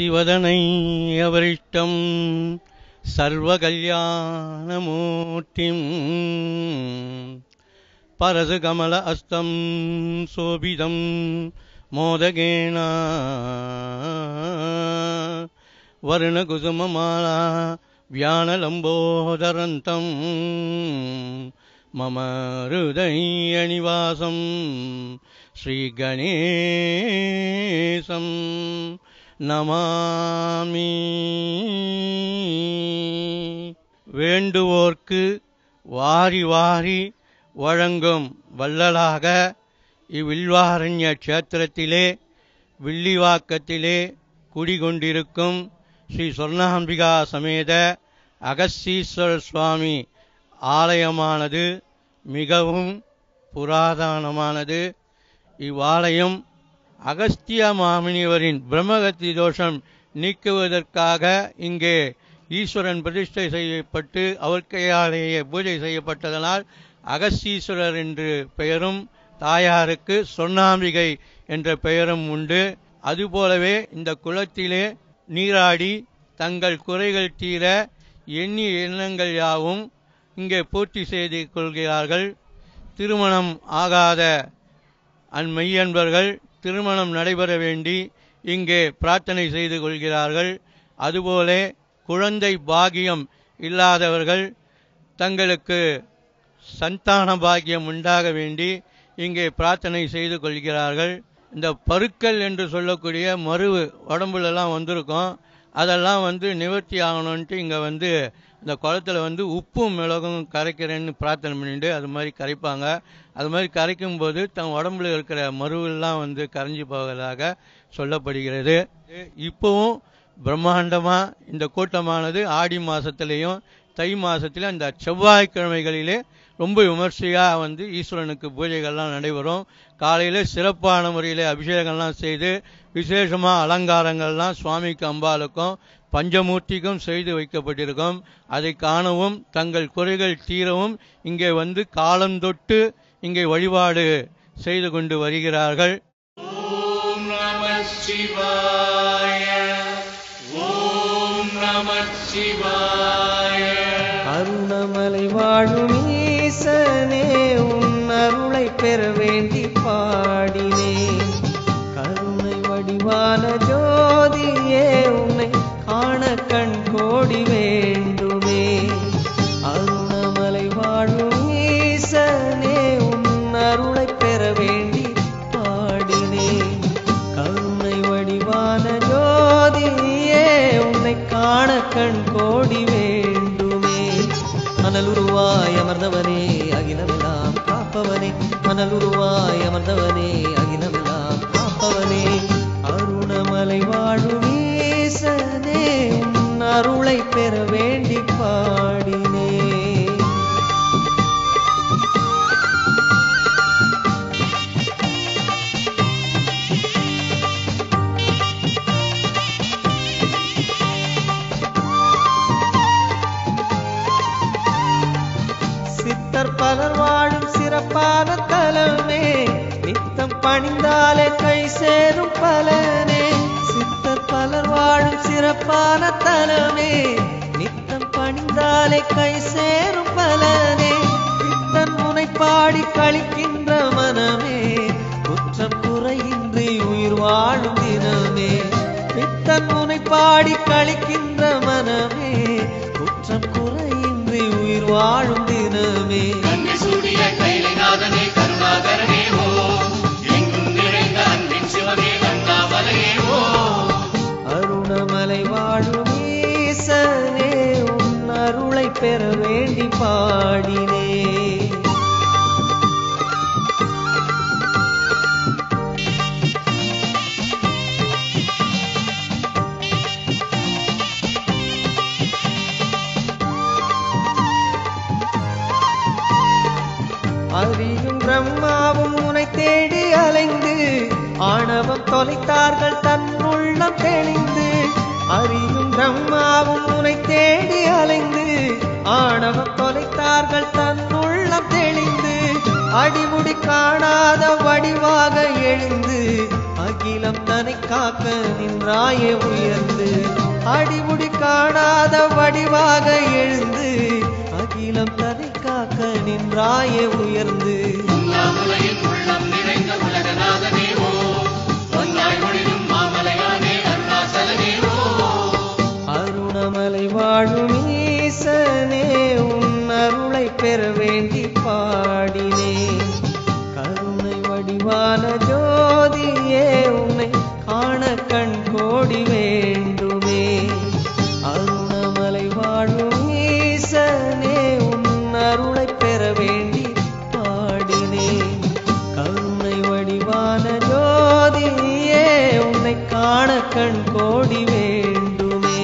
சிவதனை அவரிஷ்டம் சர்வகல்யாணமூர்த்திம் பரசுகமல அஸ்தம் சோபிதம் மோதகேன. வருணகுசுமமாலா வியானலம்போதரந்தம் மம ஹிருதயநிவாசம் ஸ்ரீகணேசம் நமாமி. வேண்டுவோர்க்கு வாரி வாரி வழங்கும் வள்ளலாக இவ்வில்வாரண்ய க்ஷேத்திரத்திலே வில்லிவாக்கத்திலே குடிகொண்டிருக்கும் ஸ்ரீ சொர்ணாம்பிகா சமேத அகஸ்தீஸ்வரர் சுவாமி ஆலயமானது மிகவும் புராதனமானது. இவ்வாலயம் அகஸ்திய மாமுனிவரின் பிரம்மகத்தி தோஷம் நீக்குவதற்காக இங்கே ஈஸ்வரன் பிரதிஷ்டை செய்யப்பட்டு அவர்கையாலேயே பூஜை செய்யப்பட்டதனால் அகஸ்தீஸ்வரர் என்று பெயரும் தாயாருக்கு சொன்னாம்பிகை என்ற பெயரும் உண்டு. அதுபோலவே இந்த குளத்திலே நீராடி தங்கள் குறைகள் தீர எண்ணி எண்ணங்கள் யாவும் இங்கே பூர்த்தி செய்து கொள்கிறார்கள். திருமணம் ஆகாத அன்மையன்பர்கள் திருமணம் நடைபெற வேண்டி இங்கே பிரார்த்தனை செய்து கொள்கிறார்கள். அதுபோல குழந்தை பாகியம் இல்லாதவர்கள் தங்களுக்கு சந்தான பாகியம் உண்டாக வேண்டி இங்கே பிரார்த்தனை செய்து கொள்கிறார்கள். இந்த பருக்கல் என்று சொல்லக்கூடிய மருவு உடம்புலலாம் வந்திருக்கும். அதெல்லாம் வந்து நிவர்த்தி ஆகணும்ன்ட்டு இங்கே வந்து இந்த குளத்தில் வந்து உப்பும் மிளகும் கரைக்கிறேன்னு பிரார்த்தனை பண்ணிட்டு அது மாதிரி கரைப்பாங்க. அது மாதிரி கரைக்கும் போது தன் உடம்புல இருக்கிற மருவெல்லாம் வந்து கரைஞ்சி போவதாக சொல்லப்படுகிறது. இப்போவும் பிரம்மாண்டமாக இந்த கூட்டமானது ஆடி மாதத்துலேயும் தை மாதத்தில் அந்த செவ்வாய்க்கிழமைகளிலே ரொம்ப விமர்சையாக வந்து ஈஸ்வரனுக்கு பூஜைகள்லாம் நடைபெறும். காலையில் சிறப்பான முறையில் அபிஷேகம்லாம் செய்து விசேஷமாக அலங்காரங்கள்லாம் சுவாமிக்கு அம்பாளுக்கும் பஞ்சமூர்த்திக்கும் செய்து வைக்கப்பட்டிருக்கும். அதை காணவும் தங்கள் குறைகள் தீரவும் இங்கே வந்து காலந்தொட்டு இங்கே வழிபாடு செய்து கொண்டு வருகிறார்கள். ஓம் நம சிவாய ஓம் நம சிவாய. அருணமலை வாழும் கோடி வேண்டுமே. அருணமலை வாழும் ஈசனே உன் அருளை பெற வேண்டி பாடினேன் கருணை வடிவான ஜோதியே உன்னை காண கண் கோடி வேண்டுமே. மணலுருவாய் அமர்ந்தவனே அகிலமெல்லாம் காப்பவனே. மணலுருவாய் அமர்ந்தவனே அகிலமெல்லாம் காப்பவனே. அருணமலை வாழும் ஈசனே அருளை பெற வேண்டி பாடினே. சித்தர் பலர் வாழும் சிறப்பான தலமே நித்தம் பணிந்தாலே கை சேரும் பலன். சிறப்பான தலமே. நித்தம் பணிந்தாலே கை சேரும் பலனே. பித்தன் முனைப்பாடி கழிக்கின்ற மனமே. குற்றம் குறையின்றி உயிர் வாழும் தினமே. பித்தன் முனைப்பாடி கழிக்கின்ற மனமே. குற்றம் குறையின்றி உயிர் வாழும் தினமே. கண்ணை கருணாகரனே. பெற வேண்டி பாடினே. அறியும் பிரம்மாவும் உனை தேடி அலைந்து ஆணவம் தொலைத்தார்கள் தன் உள்ளம் தெளி தொலைத்தார்கள் தன் உள்ளம் தெளிந்து அடிமுடி காணாத வடிவாக எழுந்து அகிலம் தனை காக்க நின்றாயே உயர்ந்து. அடிமுடி காணாத வடிவாக எழுந்து அகிலம் தனை காக்க நின்றாயே உயர்ந்து. உள்ளம் நிறைந்த உலகநாதனே ஓ. அருணமலை வாழும் ஈசனே உன் அருளை பெற வேண்டி பாடினேன் கருணை வடிவான ஜோதியே உன்னை காண கண் கோடி வேண்டுமே. அருணமலை வாழும் ஈசனே உன் அருளை பெற வேண்டி பாடினேன் கருணை வடிவான ஜோதியே உன்னை காண கண் கோடி வேண்டுமே.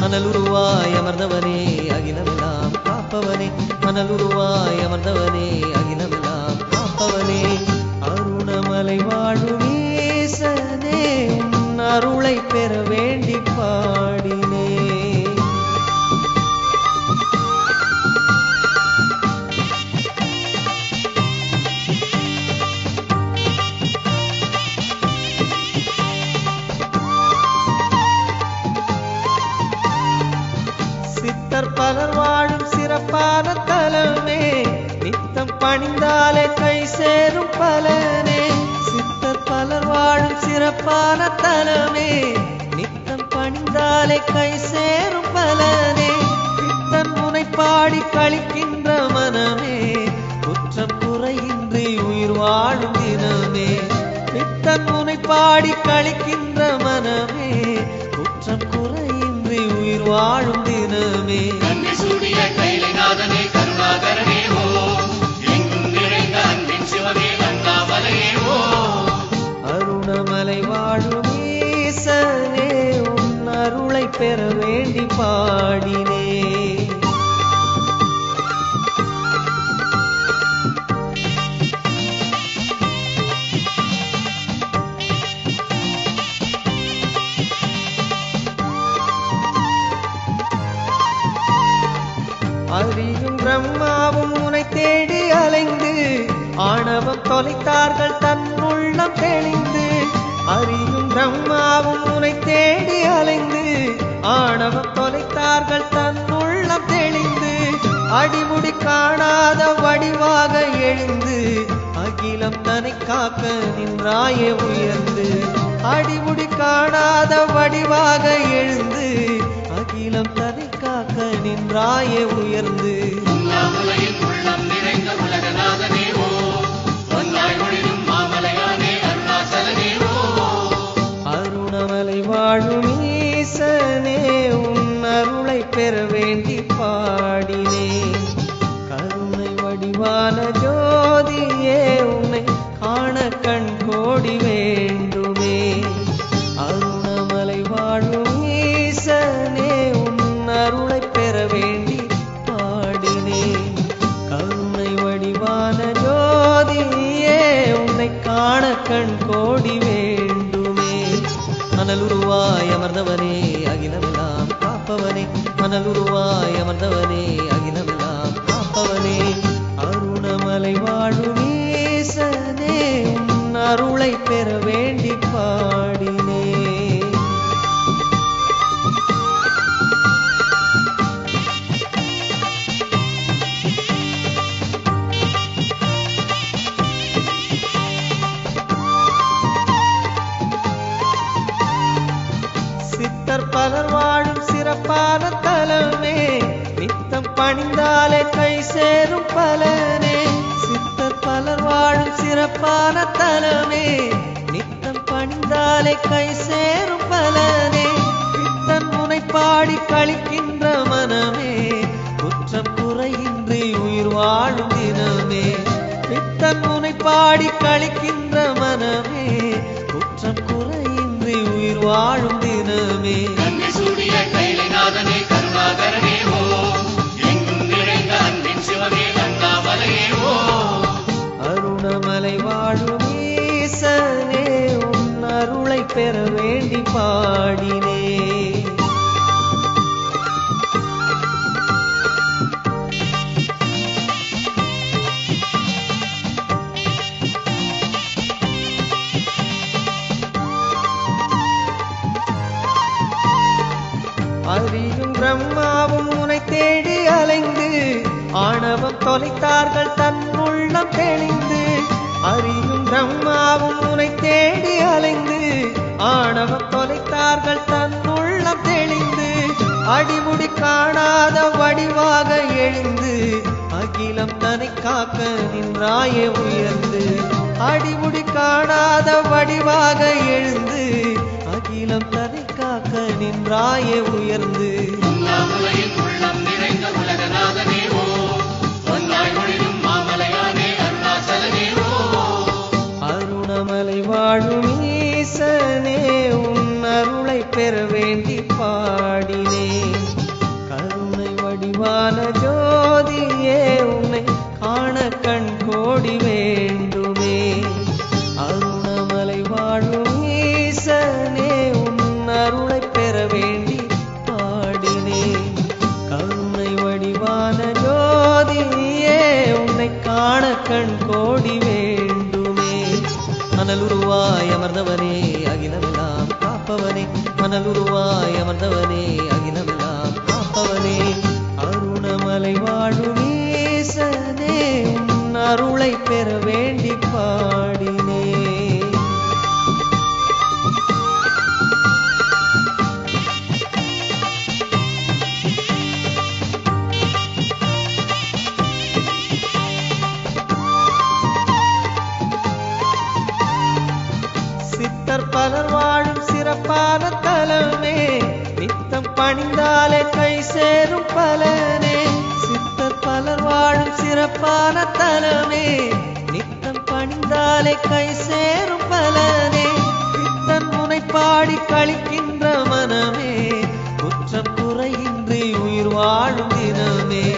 மணலுருவாய் அமர்ந்தவனே அகிலவிழா காப்பவனே மணலுருவாய் அமர்ந்தவனே அகிலமெல்லாம் காப்பவனே. அருணமலை வாழும் ஈசனே அருளை பெற வேண்டி பாடினே. சேரும் பலனே. சித்தர் பலர் வாழும் சிறப்பான தலமே. நித்தம் பணிந்தாலே கை சேரும் பலனே. சித்தன் முனை பாடி கழிக்கின்ற மனமே. குற்றம் குறையின்றி உயிர் வாழும் தினமே. சித்தன் முனை பாடி கழிக்கின்ற மனமே. குற்றம் குறையின்றி உயிர் வாழும் தினமே. பெற வேண்டி பாடினே காக்க நின்றாயே உயர்ந்து அடிமுடி காணாத வடிவாக எழுந்து அகிலம் தனை காக்க நின்றாயே உயர்ந்து. உள்ளம் நிறைந்த உலகநாதனே ஓ அருணமலை வாழும் கோடி வேண்டுமே. மணலுருவாய் அமர்ந்தவனே அகிலமெல்லாம் காப்பவனே. மணலுருவாய் அமர்ந்தவனே அகிலமெல்லாம் காப்பவனே. அருணமலை வாழும் ஈசனே உன் அருளை பெற வேண்டி பாடினே. பணிந்தாலே கை சேரும் பலனே. சித்தர் பலர் வாழும் சிறப்பான தலமே. நித்தம் பணிந்தாலே கை சேரும் பலனே. பித்தன் முனை பாடி கழிக்கின்ற மனமே. குற்றம் குறையின்றி உயிர் வாழும் தினமே. பித்தன் முனை பாடி கழிக்கின்ற மனமே. குற்றம் குறையின்றி உயிர் வாழும் தினமே. பெற வேண்டி பாடினே எழுந்து அகிலம் தனை காக்க நின்றாயே உயர்ந்து. அடிமுடி காணாத வடிவாக எழுந்து அகிலம் தனை காக்க நின்றாயே உயர்ந்து. உள்ளம் நிறைந்த உலகநாதனே ஓ பொன்னாய் ஒளிரும் மாமலையானே அருணாசலனே ஓ. அருணமலை வாழும் ஈசனே உன் அருளை பெற வேண்டி கோடி வேண்டுமே. மணலுருவாய் அமர்ந்தவனே அகிலமெல்லாம் காப்பவனே. மணலுருவாய் அமர்ந்தவனே அகிலமெல்லாம் காப்பவனே. அருணமலை வாழும் ஈசனே உன் அருளை பெற வேண்டி பாடினே. பலனே. சித்தர் பலர் வாழும் சிறப்பான தலமே. நித்தம் பணிந்தாலே கை சேரும் பலனே. சித்தன் முனைப்பாடி கழிக்கின்ற மனமே. குற்றம் குறையின்றி உயிர் வாழும் தினமே.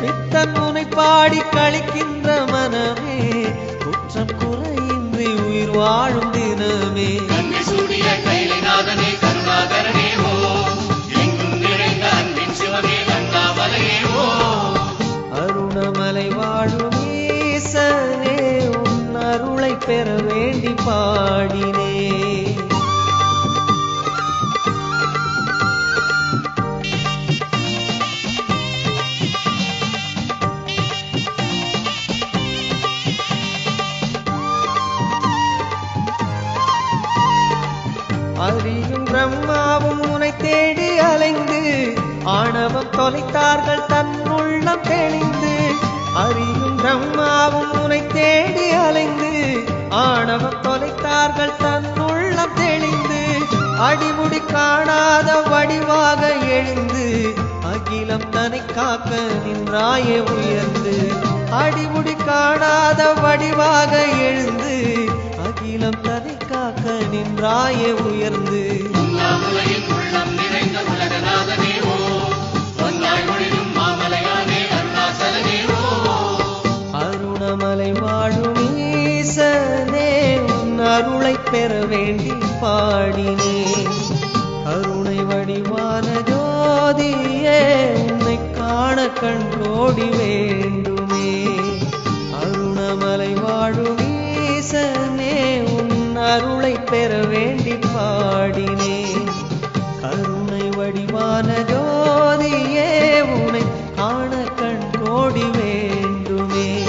பித்தன் முனைப்பாடி கழிக்கின்ற மனமே. குற்றம் குறையின்றி உயிர் வாழும் தினமே. பாடினே. அறியும் பிரம்மாவும் உனை தேடி அலைந்து ஆணவம் தொலைத்தார்கள் தன் அகிலம் தனை காக்க நின்றாயே உயர்ந்து அடிமுடி காணாத வடிவாக எழுந்து அகிலம் தனை காக்க நின்றாயே உயர்ந்து. உண்ணாமுலையின் உள்ளம் நிறைந்த உலகநாதனே ஓ பொன்னாய் ஒளிரும் மாமலையானே அருணாசலனே ஓ. அருணமலை வாழும் ஈசனே உன் அருளை பெற வேண்டி பாடினே கருணை வடிவான ஜோதியே உன்னை காண கண்கோடி வேண்டுமே. அருணமலை வாழும் ஈசனே உன் அருளை பெற வேண்டி பாடினே. கருணை வடிவான ஜோதியே உன்னை காண கண்கோடி வேண்டுமே.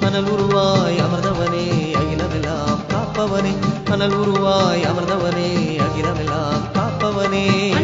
மணல் உருவாய் அமர்ந்தவனே அகிலமெல்லாம் காப்பவனே. மணல் உருவாய் அமர்ந்தவனே அகிலமெல்லாம் காப்பவனே.